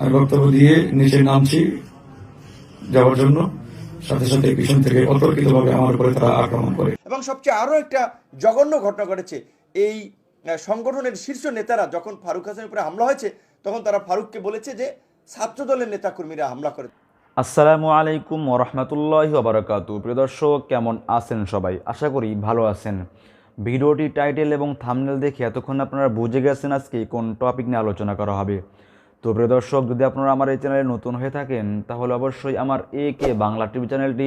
আমি বক্তব্য দিয়ে নিচে নামছি যাওয়ার জন্য। সাথে সাথে পিছন থেকে অতর্কিতভাবে আমার উপরে তারা আক্রমণ করে। এবং সবচেয়ে আরও একটা জঘন্য ঘটনা ঘটেছে। এই সংগঠনের শীর্ষ নেতারা যখন ফারুক হাসানের উপরে হামলা হয়েছে তখন তারা ফারুককে বলেছে যে ছাত্র দলের নেতাকর্মীরা হামলা করে। আসসালামু আলাইকুম ওরহমতুল্লাহ বারাকাতু প্রিয় দর্শক কেমন আছেন সবাই? আশা করি ভালো আছেন। ভিডিওটি টাইটেল এবং থামনেল দেখে এতক্ষণ আপনারা বুঝে গেছেন আজকে কোন টপিক নিয়ে আলোচনা করা হবে। তো প্রিয় দর্শক, যদি আপনারা আমার এই চ্যানেলে নতুন হয়ে থাকেন, তাহলে অবশ্যই আমার এ কে বাংলা টিভি চ্যানেলটি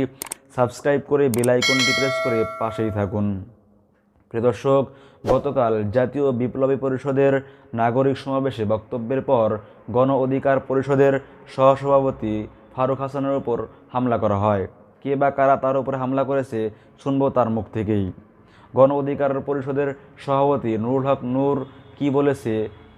সাবস্ক্রাইব করে বেল আইকনটি প্রেস করে পাশেই থাকুন। প্রিয় দর্শক, গতকাল জাতীয় বিপ্লবী পরিষদের নাগরিক সমাবেশে বক্তব্যের পর গণ অধিকার পরিষদের সহসভাপতি ফারুক হাসানের উপর হামলা করা হয়। কে বা কারা তার উপরে হামলা করেছে, শুনব তার মুখ থেকেই। গণ অধিকার পরিষদের সভাপতি নুরুল হক নূর কি বলেছে,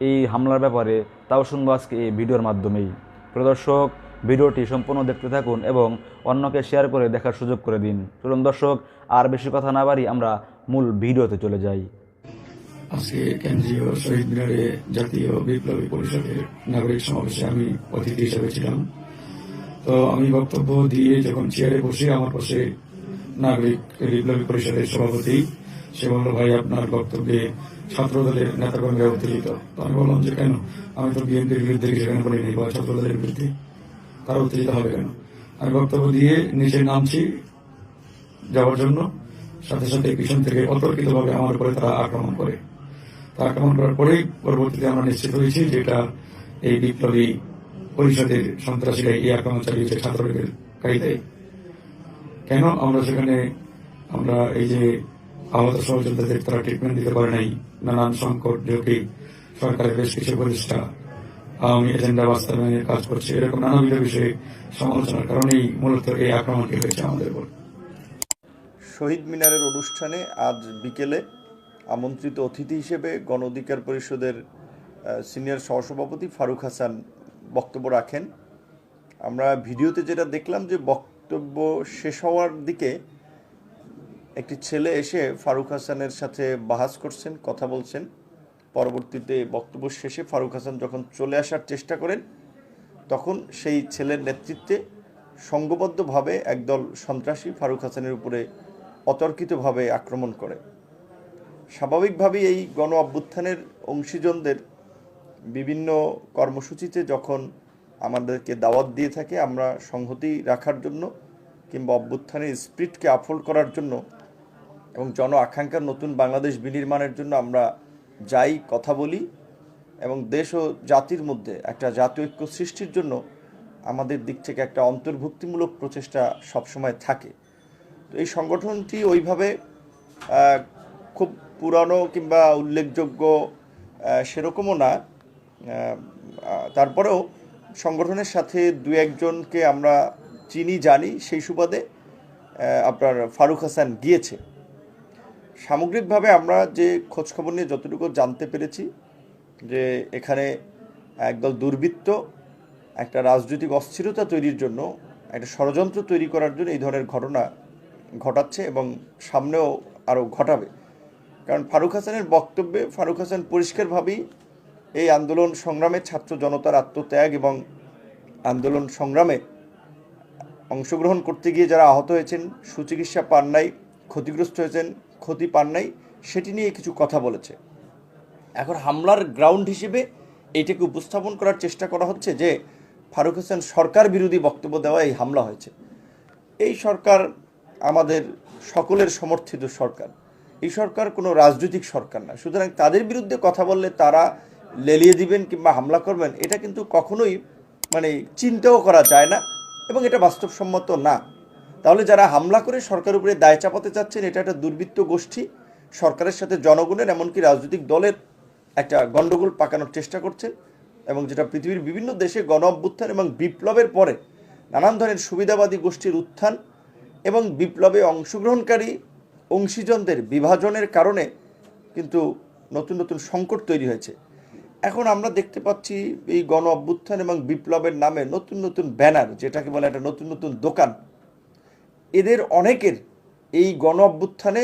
এই হামলার ব্যাপারে তাও শুনব আজকে এই ভিডিওর মাধ্যমেই। প্রিয় দর্শক ভিডিওটি সম্পূর্ণ দেখতে থাকুন এবং অন্যকে শেয়ার করে দেখার সুযোগ করে দিন। চলুন দর্শক, আর বেশি কথা না বাড়ি আমরা মূল ভিডিওতে চলে যাই। আজকে কেন্দ্রীয় শহীদ মিনারে জাতীয় বিপ্লবী পরিষদের নাগরিক সমাবেশে আমি অতিথি হিসেবে ছিলাম। তো আমি বক্তব্য দিয়ে যখন চেয়ারে বসে আমার পাশে নাগরিক বিপ্লবী পরিষদের সভাপতি সে ভাই আপনার বক্তব্যে ছাত্র দলের নেতাকর্মীরা উত্তেজিত। তো আমি বললাম যে কেন? আমি তো বিএনপির বিরুদ্ধে কিছু কেন বলিনি? বা ছাত্র দলের বিরুদ্ধে। তারা উত্তেজিত হবে কেন? আমি বক্তব্য দিয়ে নিচে নামছি যাওয়ার জন্য। সাথে সাথে পিছন থেকে অতর্কিতভাবে আমার উপরে তারা আক্রমণ করে। তা আক্রমণ করার পরেই পরবর্তীতে আমরা নিশ্চিত হয়েছি যে এটা এই বিপ্লবী পরিষদের সন্ত্রাসীরা এই আক্রমণ চালিয়েছে ছাত্রলীগের কারিতায় কেন আমরা সেখানে আমরা এই যে আহত সহযোদ্ধাদের তারা ট্রিটমেন্ট দিতে পারে নাই। নানান সংকট জটিল সরকারের বেশ কিছু প্রতিষ্ঠা। আওয়ামী এজেন্ডা বাস্তবায়নের কাজ করছে। এরকম নানাবিধ বিষয়ে সমালোচনার কারণেই মূলত এই আক্রমণটি হয়েছে আমাদের উপর। শহীদ মিনারের অনুষ্ঠানে আজ বিকেলে আমন্ত্রিত অতিথি হিসেবে গণ অধিকার পরিষদের সিনিয়র সহসভাপতি ফারুক হাসান বক্তব্য রাখেন। আমরা ভিডিওতে যেটা দেখলাম যে বক্তব্য শেষ হওয়ার দিকে একটি ছেলে এসে ফারুক হাসানের সাথে বাহাস করছেন, কথা বলছেন। পরবর্তীতে বক্তব্য শেষে ফারুক হাসান যখন চলে আসার চেষ্টা করেন, তখন সেই ছেলের নেতৃত্বে সংঘবদ্ধভাবে একদল সন্ত্রাসী ফারুক হাসানের উপরে অতর্কিতভাবে আক্রমণ করে। স্বাভাবিকভাবেই এই গণ অভ্যুত্থানের অংশীজনদের বিভিন্ন কর্মসূচিতে যখন আমাদেরকে দাওয়াত দিয়ে থাকে, আমরা সংহতি রাখার জন্য কিংবা অভ্যুত্থানের স্পিরিটকে আফোল্ড করার জন্য এবং জন আকাঙ্ক্ষার নতুন বাংলাদেশ বিনির্মাণের জন্য আমরা যাই, কথা বলি এবং দেশ ও জাতির মধ্যে একটা জাতীয় ঐক্য সৃষ্টির জন্য আমাদের দিক থেকে একটা অন্তর্ভুক্তিমূলক প্রচেষ্টা সবসময় থাকে। তো এই সংগঠনটি ওইভাবে খুব পুরানো কিংবা উল্লেখযোগ্য সেরকমও না। তারপরেও সংগঠনের সাথে দু একজনকে আমরা চিনি, জানি সেই সুবাদে আপনার ফারুক হাসান গিয়েছে। সামগ্রিকভাবে আমরা যে খোঁজখবর নিয়ে যতটুকু জানতে পেরেছি, যে এখানে একদল দুর্বৃত্ত, একটা রাজনৈতিক অস্থিরতা তৈরির জন্য, একটা ষড়যন্ত্র তৈরি করার জন্য এই ধরনের ঘটনা ঘটাচ্ছে এবং সামনেও আরও ঘটাবে। কারণ ফারুক হাসানের বক্তব্যে, ফারুক হাসান পরিষ্কারভাবেই এই আন্দোলন সংগ্রামে ছাত্র জনতার আত্মত্যাগ এবং আন্দোলন সংগ্রামে অংশগ্রহণ করতে গিয়ে যারা আহত হয়েছেন, সুচিকিৎসা পান নাই, ক্ষতিগ্রস্ত হয়েছেন ক্ষতি পান নাই, সেটি নিয়ে কিছু কথা বলেছে। এখন হামলার গ্রাউন্ড হিসেবে এইটাকে উপস্থাপন করার চেষ্টা করা হচ্ছে যে ফারুক হোসেন সরকার বিরোধী বক্তব্য দেওয়া এই হামলা হয়েছে। এই সরকার আমাদের সকলের সমর্থিত সরকার। এই সরকার কোনো রাজনৈতিক সরকার না। সুতরাং তাদের বিরুদ্ধে কথা বললে তারা লেলিয়ে দিবেন কিংবা হামলা করবেন, এটা কিন্তু কখনোই মানে চিন্তাও করা যায় না এবং এটা বাস্তবসম্মত না। তাহলে যারা হামলা করে সরকার উপরে দায় চাপাতে চাচ্ছেন, এটা একটা দুর্বৃত্ত গোষ্ঠী। সরকারের সাথে জনগণের, এমনকি রাজনৈতিক দলের একটা গণ্ডগোল পাকানোর চেষ্টা করছেন এবং যেটা পৃথিবীর বিভিন্ন দেশে গণ অভ্যুত্থান এবং বিপ্লবের পরে নানান ধরনের সুবিধাবাদী গোষ্ঠীর উত্থান এবং বিপ্লবে অংশগ্রহণকারী অংশীজনদের বিভাজনের কারণে কিন্তু নতুন নতুন সংকট তৈরি হয়েছে। এখন আমরা দেখতে পাচ্ছি এই গণ অভ্যুত্থান এবং বিপ্লবের নামে নতুন নতুন ব্যানার, যেটাকে বলে একটা নতুন নতুন দোকান। এদের অনেকের এই গণ অভ্যুত্থানে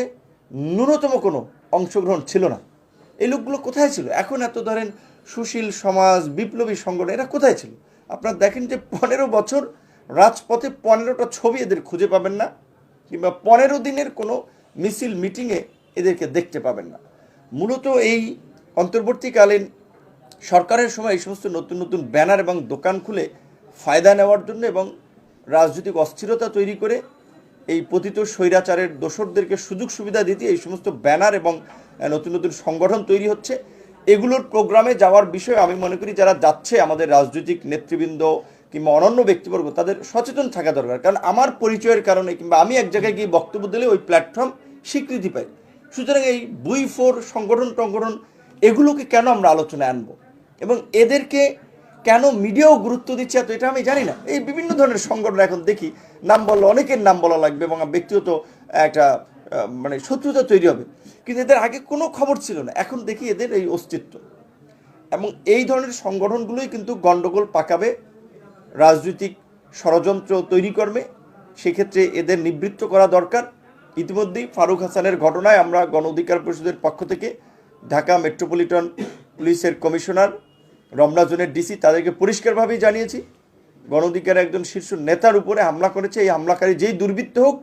ন্যূনতম কোনো অংশগ্রহণ ছিল না। এই লোকগুলো কোথায় ছিল? এখন এত ধরেন সুশীল সমাজ, বিপ্লবী সংগঠন, এরা কোথায় ছিল? আপনারা দেখেন যে পনেরো বছর রাজপথে পনেরোটা ছবি এদের খুঁজে পাবেন না, কিংবা পনেরো দিনের কোনো মিছিল, মিটিংয়ে এদেরকে দেখতে পাবেন না। মূলত এই অন্তর্বর্তীকালীন সরকারের সময় এই সমস্ত নতুন নতুন ব্যানার এবং দোকান খুলে ফায়দা নেওয়ার জন্য এবং রাজনৈতিক অস্থিরতা তৈরি করে এই পতিত স্বৈরাচারের দোসরদেরকে সুযোগ সুবিধা দিতে এই সমস্ত ব্যানার এবং নতুন নতুন সংগঠন তৈরি হচ্ছে। এগুলোর প্রোগ্রামে যাওয়ার বিষয়ে আমি মনে করি যারা যাচ্ছে, আমাদের রাজনৈতিক নেতৃবৃন্দ কিংবা অনন্য ব্যক্তিবর্গ, তাদের সচেতন থাকা দরকার। কারণ আমার পরিচয়ের কারণে কিংবা আমি এক জায়গায় গিয়ে বক্তব্য দিলে ওই প্ল্যাটফর্ম স্বীকৃতি পাই সুতরাং এই বুই ফোর সংগঠন টংগঠন এগুলোকে কেন আমরা আলোচনায় আনব? এবং এদেরকে কেন মিডিয়াও গুরুত্ব দিচ্ছে এত, এটা আমি জানি না। এই বিভিন্ন ধরনের সংগঠন এখন দেখি, নাম বললে, অনেকের নাম বলা লাগবে এবং ব্যক্তিগত একটা মানে শত্রুতা তৈরি হবে। কিন্তু এদের আগে কোনো খবর ছিল না, এখন দেখি এদের এই অস্তিত্ব। এবং এই ধরনের সংগঠনগুলোই কিন্তু গণ্ডগোল পাকাবে, রাজনৈতিক ষড়যন্ত্র তৈরি করবে, সেক্ষেত্রে এদের নিবৃত্ত করা দরকার। ইতিমধ্যেই ফারুক হাসানের ঘটনায় আমরা গণ অধিকার পরিষদের পক্ষ থেকে ঢাকা মেট্রোপলিটন পুলিশের কমিশনার রমনা জোনের ডিসি তাদেরকে পরিষ্কারভাবেই জানিয়েছি। গণধিকার একজন শীর্ষ নেতার উপরে হামলা করেছে। এই হামলাকারী যেই দুর্বৃত্ত হোক,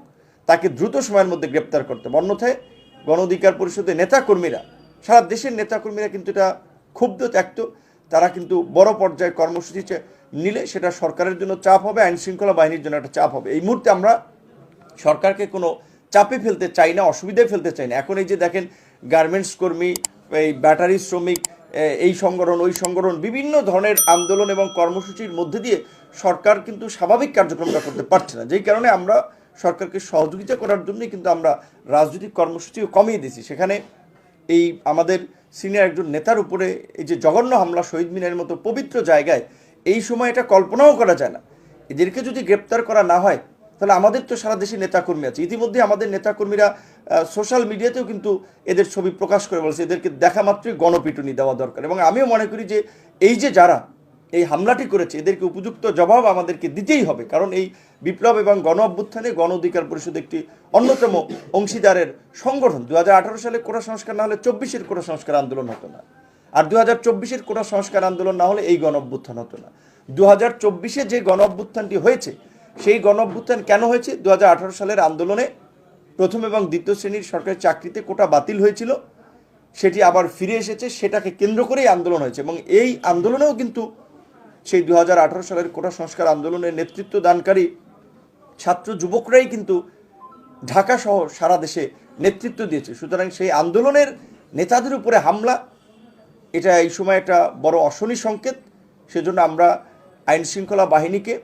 তাকে দ্রুত সময়ের মধ্যে গ্রেপ্তার করতে হবে। অন্যথায় গণ অধিকার পরিষদের নেতাকর্মীরা, সারা দেশের নেতাকর্মীরা কিন্তু এটা ক্ষুব্ধ, ত্যাক্ত। তারা কিন্তু বড় পর্যায়ে কর্মসূচি নিলে সেটা সরকারের জন্য চাপ হবে আইন শৃঙ্খলা বাহিনীর জন্য একটা চাপ হবে। এই মুহূর্তে আমরা সরকারকে কোনো চাপে ফেলতে চাই না, অসুবিধায় ফেলতে চাই না। এখন এই যে দেখেন, গার্মেন্টস কর্মী, এই ব্যাটারি শ্রমিক এই সংগঠন, ওই সংগঠন বিভিন্ন ধরনের আন্দোলন এবং কর্মসূচির মধ্যে দিয়ে সরকার কিন্তু স্বাভাবিক কার্যক্রমটা করতে পারছে না। যেই কারণে আমরা সরকারকে সহযোগিতা করার জন্যই কিন্তু আমরা রাজনৈতিক কর্মসূচিও কমিয়ে দিয়েছি। সেখানে এই আমাদের সিনিয়র একজন নেতার উপরে এই যে জঘন্য হামলা, শহীদ মিনারের মতো পবিত্র জায়গায় এই সময় এটা কল্পনাও করা যায় না। এদেরকে যদি গ্রেপ্তার করা না হয় তাহলে আমাদের তো সারা দেশে নেতাকর্মী আছে। ইতিমধ্যে আমাদের নেতাকর্মীরা সোশ্যাল মিডিয়াতেও কিন্তু এদের ছবি প্রকাশ করে বলছে, এদেরকে দেখা মাত্রই গণপিটুনি দেওয়া দরকার। এবং আমিও মনে করি যে এই যে যারা এই হামলাটি করেছে, এদেরকে উপযুক্ত জবাব আমাদেরকে দিতেই হবে। কারণ এই বিপ্লব এবং গণ অভ্যুত্থানে গণ অধিকার পরিষদ একটি অন্যতম অংশীদারের সংগঠন। দু হাজার আঠারো সালে কোটা সংস্কার না হলে চব্বিশের কোটা সংস্কার আন্দোলন হতো না। আর দু হাজার চব্বিশের কোটা সংস্কার আন্দোলন না হলে এই গণ অভ্যুত্থান হতো না। দু হাজার চব্বিশে যে গণ অভ্যুত্থানটি হয়েছে সেই গণ কেন হয়েছে? দু হাজার আঠেরো সালের আন্দোলনে প্রথম এবং দ্বিতীয় শ্রেণির সরকারি চাকরিতে কোটা বাতিল হয়েছিল। সেটি আবার ফিরে এসেছে, সেটাকে কেন্দ্র করেই আন্দোলন হয়েছে এবং এই আন্দোলনেও কিন্তু সেই দু হাজার আঠেরো সালের কোটা সংস্কার আন্দোলনের নেতৃত্ব দানকারী ছাত্র যুবকরাই কিন্তু ঢাকা সহ সারা দেশে নেতৃত্ব দিয়েছে। সুতরাং সেই আন্দোলনের নেতাদের উপরে হামলা, এটা এই সময় একটা বড় অশনি সংকেত। সেজন্য আমরা আইন শৃঙ্খলা বাহিনীকে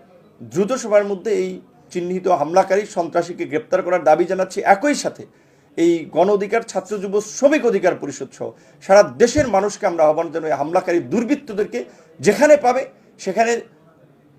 দ্রুত সময়ের মধ্যে এই চিহ্নিত হামলাকারী সন্ত্রাসীকে গ্রেপ্তার করার দাবি জানাচ্ছি একই সাথে এই গণ অধিকার, ছাত্র যুব, শ্রমিক অধিকার পরিষদ সহ সারা দেশের মানুষকে আমরা আহ্বান জানাই হামলাকারী দুর্বৃত্তদেরকে যেখানে পাবে সেখানে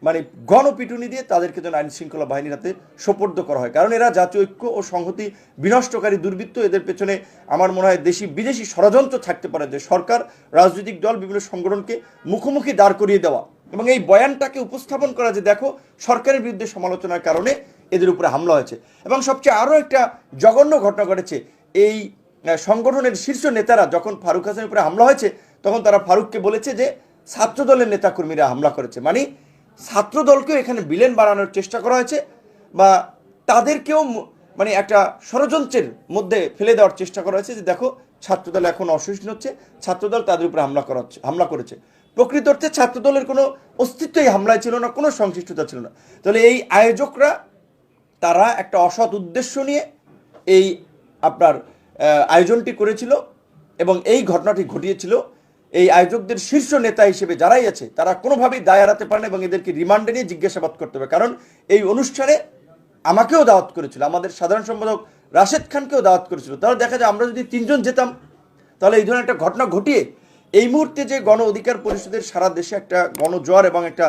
মানে গণপিটুনি দিয়ে তাদেরকে যেন আইন শৃঙ্খলা বাহিনীর হাতে সোপর্দ করা হয়। কারণ এরা জাতীয় ঐক্য ও সংহতি বিনষ্টকারী দুর্বৃত্ত, এদের পেছনে আমার মনে হয় দেশি বিদেশি ষড়যন্ত্র থাকতে পারে যে সরকার, রাজনৈতিক দল, বিভিন্ন সংগঠনকে মুখোমুখি দাঁড় করিয়ে দেওয়া। এবং এই বয়ানটাকে উপস্থাপন করা যে দেখো, সরকারের বিরুদ্ধে সমালোচনার কারণে এদের উপরে হামলা হয়েছে। এবং সবচেয়ে আরও একটা জঘন্য ঘটনা ঘটেছে, এই সংগঠনের শীর্ষ নেতারা যখন ফারুক হাসানের উপরে হামলা হয়েছে, তখন তারা ফারুককে বলেছে যে ছাত্র দলের নেতাকর্মীরা হামলা করেছে। মানে ছাত্র দলকেও এখানে বিলেন বাড়ানোর চেষ্টা করা হয়েছে বা তাদেরকেও মানে একটা ষড়যন্ত্রের মধ্যে ফেলে দেওয়ার চেষ্টা করা হয়েছে যে দেখো, ছাত্রদল এখন অসহিষ্ণু হচ্ছে, ছাত্রদল তাদের উপরে হামলা করা হচ্ছে, হামলা করেছে। প্রকৃত অর্থে ছাত্রদলের কোনো অস্তিত্ব এই হামলায় ছিল না, কোনো সংশ্লিষ্টতা ছিল না। তাহলে এই আয়োজকরা, তারা একটা অসৎ উদ্দেশ্য নিয়ে এই আপনার আয়োজনটি করেছিল এবং এই ঘটনাটি ঘটিয়েছিল। এই আয়োজকদের শীর্ষ নেতা হিসেবে যারাই আছে, তারা কোনোভাবেই দায় এড়াতে পারে এবং এদেরকে রিমান্ডে নিয়ে জিজ্ঞাসাবাদ করতে হবে। কারণ এই অনুষ্ঠানে আমাকেও দাওয়াত করেছিল, আমাদের সাধারণ সম্পাদক রাশেদ খানকেও দাওয়াত করেছিল। তাহলে দেখা যায় আমরা যদি তিনজন যেতাম, তাহলে এই ধরনের একটা ঘটনা ঘটিয়ে এই মুহূর্তে যে গণ অধিকার পরিষদের সারা দেশে একটা গণজোয়ার এবং একটা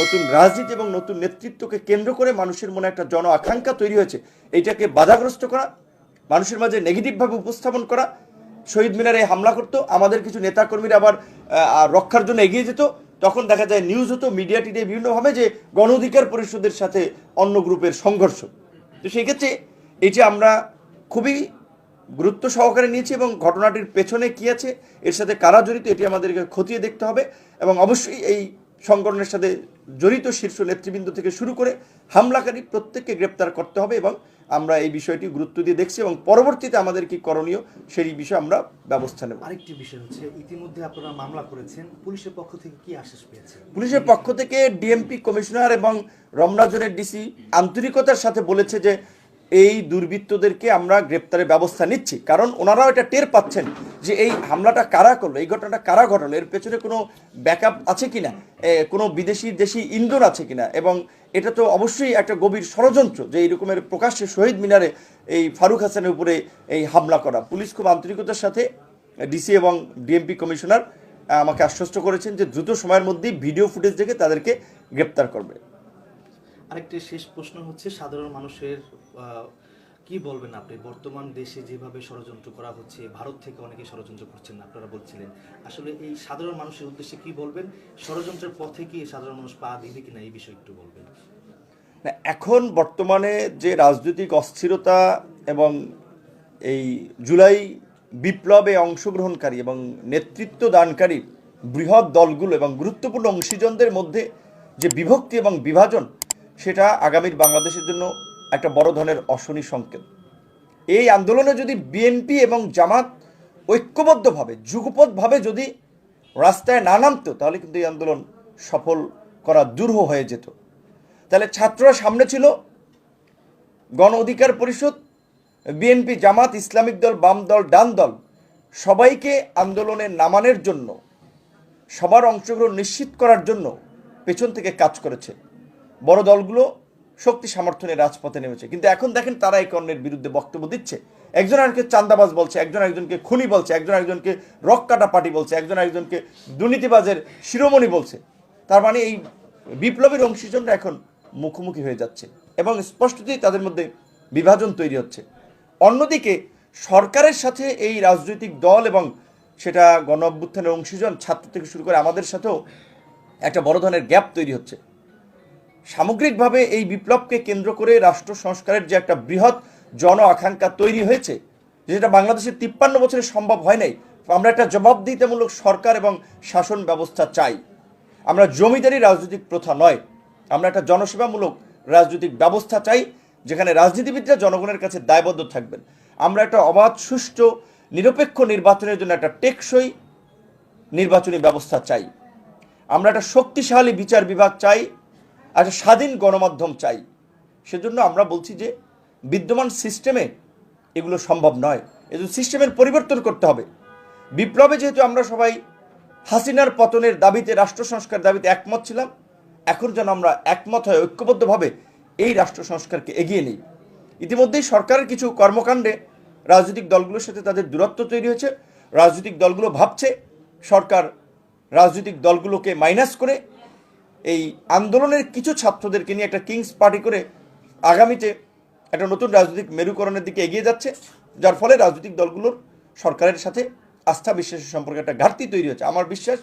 নতুন রাজনীতি এবং নতুন নেতৃত্বকে কেন্দ্র করে মানুষের মনে একটা জন আকাঙ্ক্ষা তৈরি হয়েছে এইটাকে বাধাগ্রস্ত করা, মানুষের মাঝে নেগেটিভভাবে উপস্থাপন করা, শহীদ মিনারে হামলা করতো, আমাদের কিছু নেতাকর্মীরা আবার রক্ষার জন্য এগিয়ে যেত, তখন দেখা যায় নিউজ হতো মিডিয়া বিভিন্নভাবে যে গণ অধিকার পরিষদের সাথে অন্য গ্রুপের সংঘর্ষ। তো সেই ক্ষেত্রে এটি আমরা খুবই গুরুত্ব সহকারে নিয়েছি এবং ঘটনাটির পেছনে কি আছে এর সাথে কারা জড়িত এটি আমাদেরকে খতিয়ে দেখতে হবে এবং অবশ্যই এই সংগঠনের সাথে জড়িত শীর্ষ নেতৃবৃন্দ থেকে শুরু করে হামলাকারী প্রত্যেককে গ্রেপ্তার করতে হবে এবং আমরা এই বিষয়টি গুরুত্ব দিয়ে দেখছি এবং পরবর্তীতে আমাদের কি করণীয় সেই বিষয়ে আমরা ব্যবস্থা নেব। আরেকটি বিষয় হচ্ছে ইতিমধ্যে আপনারা মামলা করেছেন পুলিশের পক্ষ থেকে কি আশ্বাস পেয়েছেন? পুলিশের পক্ষ থেকে ডিএমপি কমিশনার এবং রমনাজনের ডিসি আন্তরিকতার সাথে বলেছে যে এই দুর্বৃত্তদেরকে আমরা গ্রেপ্তারের ব্যবস্থা নিচ্ছি। কারণ ওনারাও এটা টের পাচ্ছেন যে এই হামলাটা কারা করল এই ঘটনাটা কারা ঘটালো এর পেছনে কোনো ব্যাকআপ আছে কিনা এ, কোনো বিদেশি দেশি ইন্ধন আছে কিনা এবং এটা তো অবশ্যই একটা গভীর ষড়যন্ত্র যে এই রকমের প্রকাশ্যে শহীদ মিনারে এই ফারুক হাসানের উপরে এই হামলা করা। পুলিশ খুব আন্তরিকতার সাথে ডিসি এবং ডিএমপি কমিশনার আমাকে আশ্বস্ত করেছেন যে দ্রুত সময়ের মধ্যেই ভিডিও ফুটেজ দেখে তাদেরকে গ্রেপ্তার করবে। আরেকটি শেষ প্রশ্ন হচ্ছে, সাধারণ মানুষের কি বলবেন আপনি? বর্তমান দেশে যেভাবে ষড়যন্ত্র করা হচ্ছে, ভারত থেকে অনেকে ষড়যন্ত্র করছেন আপনারা বলছিলেন। আসলে এই সাধারণ মানুষের উদ্দেশ্যে কি বলবেন? ষড়যন্ত্রের পথে কি সাধারণ মানুষ পা দিবে কিনা, এই বিষয়ে একটু বলবেন। এখন বর্তমানে যে রাজনৈতিক অস্থিরতা এবং এই জুলাই বিপ্লবে অংশগ্রহণকারী এবং নেতৃত্ব দানকারী বৃহৎ দলগুলো এবং গুরুত্বপূর্ণ অংশীজনদের মধ্যে যে বিভক্তি এবং বিভাজন সেটা আগামীর বাংলাদেশের জন্য একটা বড় ধরনের অশনি সংকেত। এই আন্দোলনে যদি বিএনপি এবং জামাত ঐক্যবদ্ধভাবে যুগপথভাবে যদি রাস্তায় না নামতো, তাহলে কিন্তু এই আন্দোলন সফল করা দুরূহ হয়ে যেত। তাহলে ছাত্ররা সামনে ছিল, গণ অধিকার পরিষদ, বিএনপি, জামাত, ইসলামিক দল, বাম দল, ডান দল, সবাইকে আন্দোলনে নামানোর জন্য, সবার অংশগ্রহণ নিশ্চিত করার জন্য পেছন থেকে কাজ করেছে। বড় দলগুলো শক্তি সামর্থ্য নিয়ে রাজপথে নেমেছে। কিন্তু এখন দেখেন তারা এই কর্ণের বিরুদ্ধে বক্তব্য দিচ্ছে। একজন আরেককে চান্দাবাজ বলছে, একজন একজনকে খুনি বলছে, একজন একজনকে রক কাটা পার্টি বলছে, একজন একজনকে দুর্নীতিবাজের শিরোমণি বলছে। তার মানে এই বিপ্লবের অংশীজনরা এখন মুখোমুখি হয়ে যাচ্ছে এবং স্পষ্টতই তাদের মধ্যে বিভাজন তৈরি হচ্ছে। অন্যদিকে সরকারের সাথে এই রাজনৈতিক দল এবং সেটা গণ অভ্যুত্থানের অংশীজন ছাত্র থেকে শুরু করে আমাদের সাথেও একটা বড় ধরনের গ্যাপ তৈরি হচ্ছে। সামগ্রিকভাবে এই বিপ্লবকে কেন্দ্র করে রাষ্ট্র সংস্কারের যে একটা বৃহৎ জন আকাঙ্ক্ষা তৈরি হয়েছে যেটা বাংলাদেশের তিপ্পান্ন বছরে সম্ভব হয় নাই, আমরা একটা জবাবদিহিতামূলক সরকার এবং শাসন ব্যবস্থা চাই। আমরা জমিদারি রাজনৈতিক প্রথা নয়, আমরা একটা জনসেবামূলক রাজনৈতিক ব্যবস্থা চাই, যেখানে রাজনীতিবিদরা জনগণের কাছে দায়বদ্ধ থাকবেন। আমরা একটা অবাধ, সুষ্ঠু, নিরপেক্ষ নির্বাচনের জন্য একটা টেকসই নির্বাচনী ব্যবস্থা চাই। আমরা একটা শক্তিশালী বিচার বিভাগ চাই একটা স্বাধীন গণমাধ্যম চাই। সেজন্য আমরা বলছি যে বিদ্যমান সিস্টেমে এগুলো সম্ভব নয়। এজন্য সিস্টেমের পরিবর্তন করতে হবে। বিপ্লবে যেহেতু আমরা সবাই হাসিনার পতনের দাবিতে, রাষ্ট্র সংস্কার দাবিতে একমত ছিলাম, এখন যেন আমরা একমত হয়ে, ঐক্যবদ্ধভাবে এই রাষ্ট্র সংস্কারকে এগিয়ে নিই। ইতিমধ্যেই সরকারের কিছু কর্মকাণ্ডে রাজনৈতিক দলগুলোর সাথে তাদের দূরত্ব তৈরি হয়েছে। রাজনৈতিক দলগুলো ভাবছে সরকার রাজনৈতিক দলগুলোকে মাইনাস করে এই আন্দোলনের কিছু ছাত্রদেরকে নিয়ে একটা কিংস পার্টি করে আগামীতে একটা নতুন রাজনৈতিক মেরুকরণের দিকে এগিয়ে যাচ্ছে, যার ফলে রাজনৈতিক দলগুলোর সরকারের সাথে আস্থা বিশ্বাসের সম্পর্কে একটা ঘাটতি তৈরি হচ্ছে। আমার বিশ্বাস,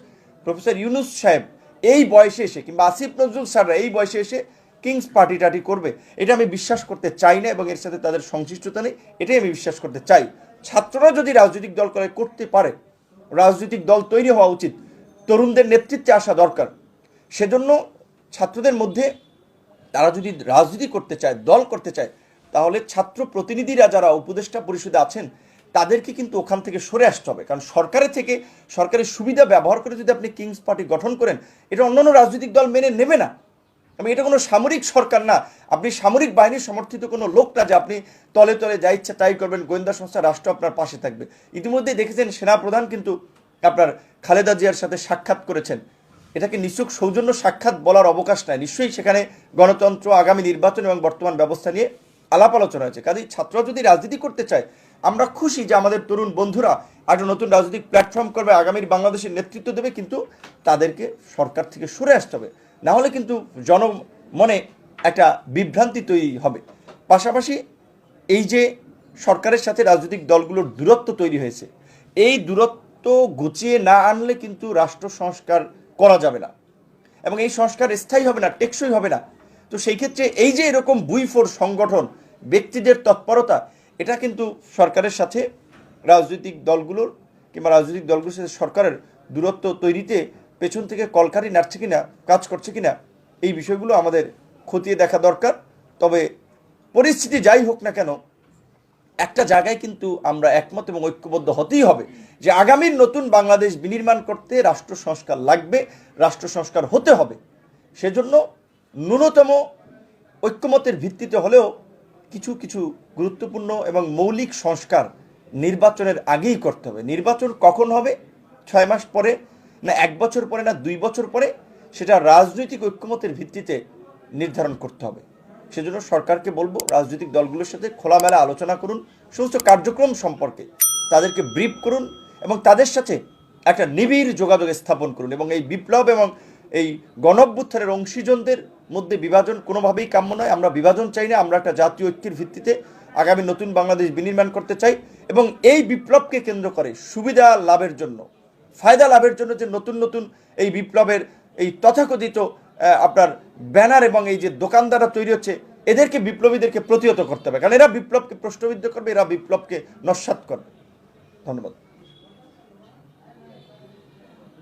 প্রফেসর ইউনুস সাহেব এই বয়সে এসে কিংবা আসিফ নজরুল স্যাররা এই বয়সে এসে কিংস পার্টি টাটি করবে, এটা আমি বিশ্বাস করতে চাই না এবং এর সাথে তাদের সংশ্লিষ্টতা নেই, এটাই আমি বিশ্বাস করতে চাই। ছাত্ররা যদি রাজনৈতিক দল করে, করতে পারে, রাজনৈতিক দল তৈরি হওয়া উচিত। তরুণদের নেতৃত্বে আসা দরকার। সেজন্য ছাত্রদের মধ্যে তারা যদি রাজনীতি করতে চায়, দল করতে চায়, তাহলে ছাত্র প্রতিনিধিরা যারা উপদেষ্টা পরিষদে আছেন, তাদেরকে কিন্তু ওখান থেকে সরে আসতে হবে। কারণ সরকারের থেকে সরকারের সুবিধা ব্যবহার করে যদি আপনি কিংস পার্টি গঠন করেন, এটা অন্যান্য রাজনৈতিক দল মেনে নেবে না। আমি, এটা কোনো সামরিক সরকার না। আপনি সামরিক বাহিনীর সমর্থিত কোনো লোক না যে আপনি তলে তলে যা ইচ্ছা তাই করবেন, গোয়েন্দা সংস্থা, রাষ্ট্র আপনার পাশে থাকবে। ইতিমধ্যে দেখেছেন সেনাপ্রধান কিন্তু আপনার খালেদা জিয়ার সাথে সাক্ষাৎ করেছেন। এটাকে নিশ্চয় সৌজন্য সাক্ষাৎ বলার অবকাশ নাই। নিশ্চয়ই সেখানে গণতন্ত্র, আগামী নির্বাচন এবং বর্তমান ব্যবস্থা নিয়ে আলাপ আলোচনা হয়েছে। কাজেই ছাত্ররা যদি রাজনীতি করতে চায়, আমরা খুশি যে আমাদের তরুণ বন্ধুরা একটা নতুন রাজনৈতিক প্ল্যাটফর্ম করবে, আগামীর বাংলাদেশের নেতৃত্ব দেবে, কিন্তু তাদেরকে সরকার থেকে সরে আসতে হবে। না হলে কিন্তু জনমনে একটা বিভ্রান্তি তৈরি হবে। পাশাপাশি এই যে সরকারের সাথে রাজনৈতিক দলগুলোর দূরত্ব তৈরি হয়েছে, এই দূরত্ব গুছিয়ে না আনলে কিন্তু রাষ্ট্র সংস্কার করা যাবে না। এবং এই সংস্কার স্থায়ী হবে না, টেকসই হবে না। তো সেই ক্ষেত্রে এই যে এরকম বুইফোর সংগঠন, ব্যক্তিদের তৎপরতা, এটা কিন্তু সরকারের সাথে রাজনৈতিক দলগুলোর কিংবা রাজনৈতিক দলগুলোর সাথে সরকারের দূরত্ব তৈরিতে পেছন থেকে কলকারি নাড়ছে কিনা, কাজ করছে কিনা, এই বিষয়গুলো আমাদের খতিয়ে দেখা দরকার। তবে পরিস্থিতি যাই হোক না কেন একটা জায়গায় কিন্তু আমরা একমত এবং ঐক্যবদ্ধ হতেই হবে যে আগামীর নতুন বাংলাদেশ বিনির্মাণ করতে রাষ্ট্র সংস্কার লাগবে, রাষ্ট্র সংস্কার হতে হবে। সেজন্য ন্যূনতম ঐক্যমতের ভিত্তিতে হলেও কিছু কিছু গুরুত্বপূর্ণ এবং মৌলিক সংস্কার নির্বাচনের আগেই করতে হবে। নির্বাচন কখন হবে? ছয় মাস পরে না এক বছর পরে না দুই বছর পরে? সেটা রাজনৈতিক ঐক্যমতের ভিত্তিতে নির্ধারণ করতে হবে। সেজন্য সরকারকে বলব রাজনৈতিক দলগুলোর সাথে খোলামেলা আলোচনা করুন, সমস্ত কার্যক্রম সম্পর্কে তাদেরকে ব্রিফ করুন এবং তাদের সাথে একটা নিবিড় যোগাযোগ স্থাপন করুন এবং এই বিপ্লব এবং এই গণঅভ্যুত্থানের অংশীজনদের মধ্যে বিভাজন কোনোভাবেই কাম্য নয়। আমরা বিভাজন চাই না, আমরা একটা জাতীয় ঐক্যের ভিত্তিতে আগামী নতুন বাংলাদেশ বিনির্মাণ করতে চাই এবং এই বিপ্লবকে কেন্দ্র করে সুবিধা লাভের জন্য, ফায়দা লাভের জন্য যে নতুন নতুন এই বিপ্লবের এই তথাকথিত আপনার ব্যানার এবং এই যে দোকানদাররা তৈরি হচ্ছে, এদেরকে বিপ্লবীদেরকে প্রতিহত করতে হবে। কারণ এরা বিপ্লবকে প্রশ্নবিদ্ধ করবে, এরা বিপ্লবকে নস্বাত করবে। ধন্যবাদ।